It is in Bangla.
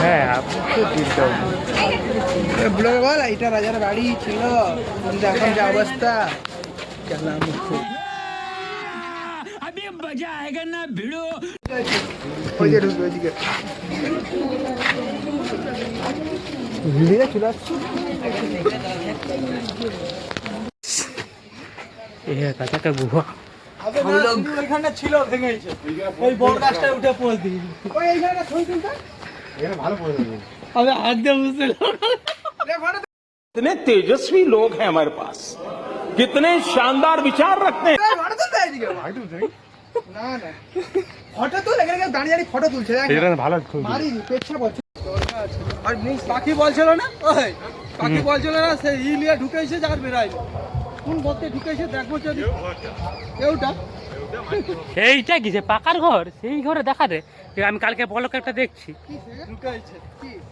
হ্যাঁ আপনি তো এটা রাজার বাড়ি ছিল। কিন্তু এখন যা অবস্থা গেলাম ওই যে ঢুকবে, ওইদিকে। ভিডিও চলে আসছি। এ কাঁচা কা গুহা ওইখানে ছিল ভেঙেছে ওই বড় গাছটা উঠে পড়ে দিই ওই এইখানে থই তুলতে আমি হাত দিয়ে বুঝতে कितने तेजस्वी लोग हैं हमारे पास कितने शानदार विचार रखते हैं ফটো তুলতে এদিকে না না ফটো তুল এখানে কেউ দাঁড়িয়ে দাঁড়িয়ে ফটো তুলছে দেখ এটা ভালো মারি পেচ্ছা বলছে আর পাখি বলছিল না ওই পাখি বলছিল না সে ই নিয়ে ঢুকেছে যার বেরাই কোন গর্তে ঢুকেছে দেখব যদি। কেউটা? এইটা কি যে পাকার ঘর? সেই ঘরে দেখা দে। আমি কালকে বলকে একটা দেখছি ঢুকেছে। কি?